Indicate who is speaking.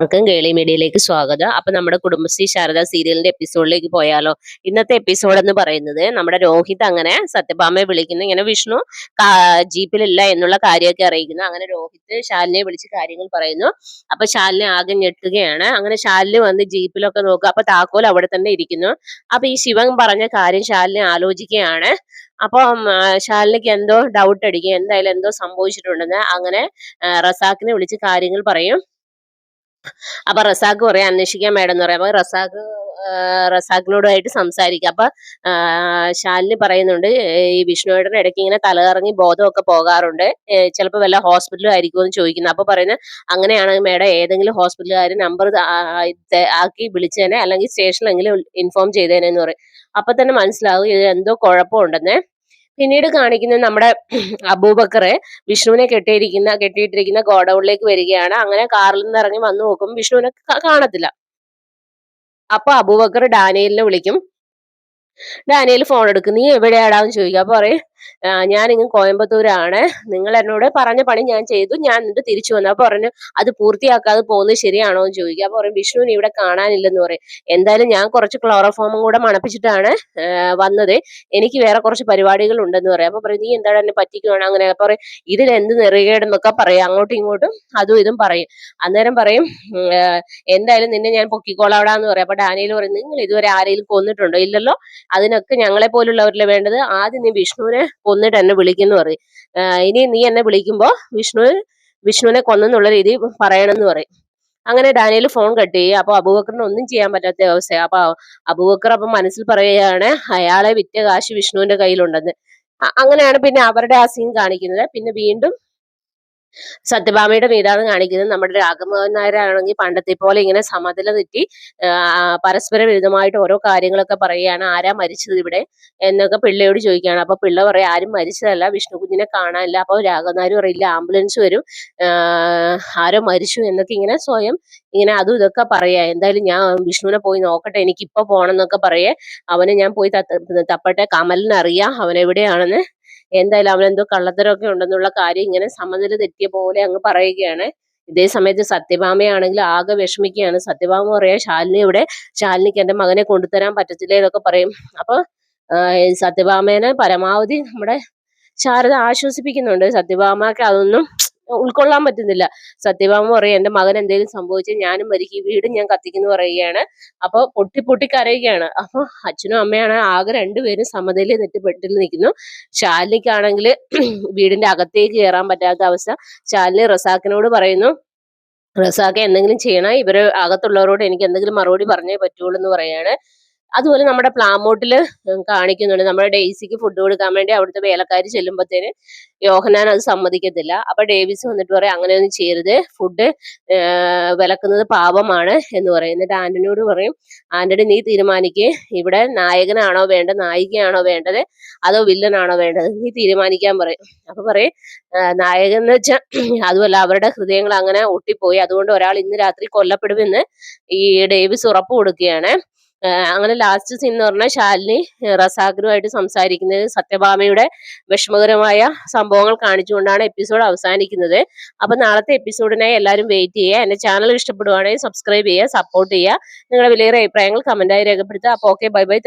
Speaker 1: നമുക്കും കേളി മീഡിയയിലേക്ക് സ്വാഗതം. അപ്പൊ നമ്മുടെ കുടുംബശ്രീ ശാരദ സീരിയലിന്റെ എപ്പിസോഡിലേക്ക് പോയാലോ? ഇന്നത്തെ എപ്പിസോഡ് എന്ന് പറയുന്നത് നമ്മുടെ രോഹിത് അങ്ങനെ സത്യഭാമയെ വിളിക്കുന്നു. ഇങ്ങനെ വിഷ്ണു ജീപ്പിലില്ല എന്നുള്ള കാര്യമൊക്കെ അറിയിക്കുന്നു. അങ്ങനെ രോഹിത് ശാലിനെ വിളിച്ച് കാര്യങ്ങൾ പറയുന്നു. അപ്പൊ ശാലിനെ ആകെ ഞെട്ടുകയാണ്. അങ്ങനെ ശാലിന് വന്ന് ജീപ്പിലൊക്കെ നോക്കുക. അപ്പൊ താക്കോൽ അവിടെ തന്നെ ഇരിക്കുന്നു. അപ്പൊ ഈ ശിവൻ പറഞ്ഞ കാര്യം ശാലിനെ ആലോചിക്കുകയാണ്. അപ്പം ശാലിനിക്ക് എന്തോ ഡൗട്ട് അടിക്കുക എന്തായാലും എന്തോ സംഭവിച്ചിട്ടുണ്ടെന്ന് അങ്ങനെ റസാഖിനെ വിളിച്ച് കാര്യങ്ങൾ പറയും. അപ്പൊ റസാഖ് പറയാം അന്വേഷിക്കാൻ മേഡം എന്ന് പറയാം. അപ്പൊ റസാഖ് റസാഖിനോടുമായിട്ട് സംസാരിക്കാം. അപ്പൊ ശാലിനി പറയുന്നുണ്ട് ഈ വിഷ്ണുവേട്ടൻ ഇടയ്ക്ക് ഇങ്ങനെ തലകറങ്ങി ബോധമൊക്കെ പോകാറുണ്ട്. ചിലപ്പോൾ വല്ല ഹോസ്പിറ്റലും ആയിരിക്കും എന്ന് ചോദിക്കുന്നത് അപ്പൊ പറയുന്നത് അങ്ങനെയാണെങ്കിൽ മേഡം ഏതെങ്കിലും ഹോസ്പിറ്റലുകാർ നമ്പർ ആക്കി വിളിച്ചേനെ അല്ലെങ്കിൽ സ്റ്റേഷനിലെങ്കിലും ഇൻഫോം ചെയ്തേനെ എന്ന് പറയും. അപ്പൊ തന്നെ മനസ്സിലാവും ഇത് എന്തോ കുഴപ്പമുണ്ടെന്ന്. പിന്നീട് കാണിക്കുന്നത് നമ്മുടെ അബൂബക്കറെ വിഷ്ണുവിനെ കെട്ടിയിരിക്കുന്ന കെട്ടിയിട്ടിരിക്കുന്ന ഗോഡൌണിലേക്ക് വരികയാണ്. അങ്ങനെ കാറിൽ നിന്ന് ഇറങ്ങി വന്നു നോക്കും വിഷ്ണുവിനെ കാണത്തില്ല. അപ്പൊ അബൂബക്കർ ഡാനിയലിനെ വിളിക്കും. ഡാനിയൽ ഫോൺ എടുക്കും നീ എവിടെയാടാന്ന് ചോദിക്കുക അപ്പൊ പറയും "ആ, ഞാൻ ഇങ്ങ് കോയമ്പത്തൂരാണ്. നിങ്ങൾ എന്നോട് പറഞ്ഞ പണി ഞാൻ ചെയ്തു. ഞാൻ എന്നിട്ട് തിരിച്ചു വന്നു. അപ്പൊ പറഞ്ഞു അത് പൂർത്തിയാക്കാതെ പോകുന്നത് ശരിയാണോ? എന്ന് ചോദിക്കുക അപ്പൊ പറയും വിഷ്ണുവിന് ഇവിടെ കാണാനില്ലെന്ന് പറയും. എന്തായാലും ഞാൻ കുറച്ച് ക്ലോറോഫോമും കൂടെ മണപ്പിച്ചിട്ടാണ് വന്നത്. എനിക്ക് വേറെ കുറച്ച് പരിപാടികൾ ഉണ്ടെന്ന് പറയാം. അപ്പൊ പറയും നീ എന്താണ് എന്നെ പറ്റിക്കുവാണ്? അങ്ങനെ അപ്പൊ പറയും ഇതിൽ എന്ത് നെറുകേടെന്നൊക്കെ പറയും. അങ്ങോട്ടും ഇങ്ങോട്ടും അതും ഇതും പറയും. അന്നേരം പറയും എന്തായാലും നിന്നെ ഞാൻ പൊക്കിക്കോളാവിടാന്ന് പറയും. അപ്പൊ ഡാനിയിൽ പറയും നിങ്ങൾ ഇതുവരെ ആരെങ്കിലും കൊന്നിട്ടുണ്ടോ? ഇല്ലല്ലോ. അതിനൊക്കെ ഞങ്ങളെ പോലുള്ളവരിലെ വേണ്ടത്. ആദ്യം നീ വിഷ്ണുവിനെ കൊന്നിട്ട് എന്നെ വിളിക്കുന്നു പറയും. ഇനി നീ എന്നെ വിളിക്കുമ്പോ വിഷ്ണു വിഷ്ണുവിനെ കൊന്നെന്നുള്ള രീതി പറയണമെന്ന് പറയും. അങ്ങനെ ഡാനിയൽ ഫോൺ കട്ട് ചെയ്യും. അപ്പൊ അബൂബക്കറിന് ഒന്നും ചെയ്യാൻ പറ്റാത്ത അവസ്ഥയാണ് അപ്പൊ അബൂബക്കർ അപ്പൊ മനസ്സിൽ പറയുകയാണ് അയാളെ വിറ്റ കാശ് വിഷ്ണുവിന്റെ കയ്യിലുണ്ടെന്ന്. അങ്ങനെയാണ് പിന്നെ അവരുടെ ആ സീൻ കാണിക്കുന്നത്. പിന്നെ വീണ്ടും സത്യഭാമയുടെ മീതാണ് കാണിക്കുന്നത് നമ്മുടെ രാഘവൻ നായരാണെങ്കിൽ പണ്ടത്തെ പോലെ ഇങ്ങനെ സമതല തെറ്റി പരസ്പര വിരുദ്ധമായിട്ട് ഓരോ കാര്യങ്ങളൊക്കെ പറയുകയാണ്. ആരാ മരിച്ചത് ഇവിടെ? എന്നൊക്കെ പിള്ളയോട് ചോദിക്കുകയാണ്. അപ്പൊ പിള്ള പറയാം ആരും മരിച്ചതല്ല വിഷ്ണു കുഞ്ഞിനെ കാണാനില്ല. അപ്പൊ നായർ പറയില്ല ആംബുലൻസ് വരും. ആരോ മരിച്ചു എന്നൊക്കെ ഇങ്ങനെ സ്വയം ഇങ്ങനെ അതും ഇതൊക്കെ പറയാ എന്തായാലും ഞാൻ വിഷ്ണുവിനെ പോയി നോക്കട്ടെ എനിക്ക് ഇപ്പൊ പോകണം എന്നൊക്കെ പറയേ. അവനെ ഞാൻ പോയി തപ്പട്ടെ. കമലിനറിയാം അവൻ എവിടെയാണെന്ന് എന്തായാലും അവനെന്തോ കള്ളത്തരമൊക്കെ ഉണ്ടെന്നുള്ള കാര്യം ഇങ്ങനെ സമനില തെറ്റിയ പോലെ അങ്ങ് പറയുകയാണ്. ഇതേ സമയത്ത് സത്യഭാമയാണെങ്കിൽ ആകെ വിഷമിക്കുകയാണ്. സത്യഭാമ പറയാ ശാലിനി ഇവിടെ ശാലിനിക്ക് എന്റെ മകനെ കൊണ്ടുതരാൻ പറ്റത്തില്ല എന്നൊക്കെ പറയും. അപ്പൊ സത്യഭാമേനെ പരമാവധി നമ്മുടെ ശാരദ ആശ്വസിപ്പിക്കുന്നുണ്ട്. സത്യഭാമക്ക് അതൊന്നും ഉൾക്കൊള്ളാൻ പറ്റുന്നില്ല. സത്യഭാമ പറയും എന്റെ മകൻ എന്തെങ്കിലും സംഭവിച്ചാൽ ഞാനും മരിക്കും വീട് ഞാൻ കത്തിക്കുന്നു പറയുകയാണ്. അപ്പൊ പൊട്ടി പൊട്ടി കരയുകയാണ്. അപ്പൊ അച്ഛനും അമ്മയാണ് ആകെ രണ്ടുപേരും സമതയിൽ നിന്നിട്ട് പെട്ടിൽ നിൽക്കുന്നു. ശാലിനിക്കാണെങ്കിൽ വീടിന്റെ അകത്തേക്ക് കയറാൻ പറ്റാത്ത അവസ്ഥ. ശാലിനി റസാക്കിനോട് പറയുന്നു റസാക്ക എന്തെങ്കിലും ചെയ്യണം? ഇവർ അകത്തുള്ളവരോട് എനിക്ക് എന്തെങ്കിലും മറുപടി പറഞ്ഞേ പറ്റുള്ളൂ എന്ന് പറയാണ് അതുപോലെ നമ്മുടെ പ്ലാമോട്ടിൽ കാണിക്കുന്നുണ്ട്. നമ്മുടെ ഡെയ്സിക്ക് ഫുഡ് കൊടുക്കാൻ വേണ്ടി അവിടുത്തെ വേലക്കാരി ചെല്ലുമ്പോഴത്തേന് യോഹനാൻ അത് സമ്മതിക്കത്തില്ല. അപ്പൊ ഡേവിസ് വന്നിട്ട് പറയും അങ്ങനെയൊന്നും ചെയ്യരുത്. ഫുഡ് വിലക്കുന്നത് പാപമാണ് എന്ന് പറയും. എന്നിട്ട് ആന്റണിയോട് പറയും ആന്റണി നീ തീരുമാനിക്കേ. ഇവിടെ നായകനാണോ വേണ്ടത്? നായികയാണോ വേണ്ടത്? അതോ വില്ലനാണോ വേണ്ടത്? നീ തീരുമാനിക്കാൻ പറയും. അപ്പൊ പറയും നായകൻ എന്ന് വെച്ചാൽ അതുമല്ല അവരുടെ ഹൃദയങ്ങൾ അങ്ങനെ ഒട്ടിപ്പോയി. അതുകൊണ്ട് ഒരാൾ ഇന്ന് രാത്രി കൊല്ലപ്പെടുമെന്ന് ഈ ഡേവിസ് ഉറപ്പ് കൊടുക്കുകയാണ്. അങ്ങനെ ലാസ്റ്റ് സീൻ എന്ന് പറഞ്ഞാൽ ശാലിനി റസാഗ്രുമായിട്ട് സംസാരിക്കുന്നത് സത്യഭാമയുടെ വിഷമകരമായ സംഭവങ്ങൾ കാണിച്ചുകൊണ്ടാണ് എപ്പിസോഡ് അവസാനിക്കുന്നത്. അപ്പൊ നാളത്തെ എപ്പിസോഡിനായി എല്ലാവരും വെയിറ്റ് ചെയ്യുക. എന്റെ ചാനൽ ഇഷ്ടപ്പെടുവാണെങ്കിൽ സബ്സ്ക്രൈബ് ചെയ്യുക സപ്പോർട്ട് ചെയ്യുക. നിങ്ങളുടെ വിലയേറെ അഭിപ്രായങ്ങൾ കമന്റായി രേഖപ്പെടുത്തുക. അപ്പോൾ ഓക്കെ ബൈ ബൈ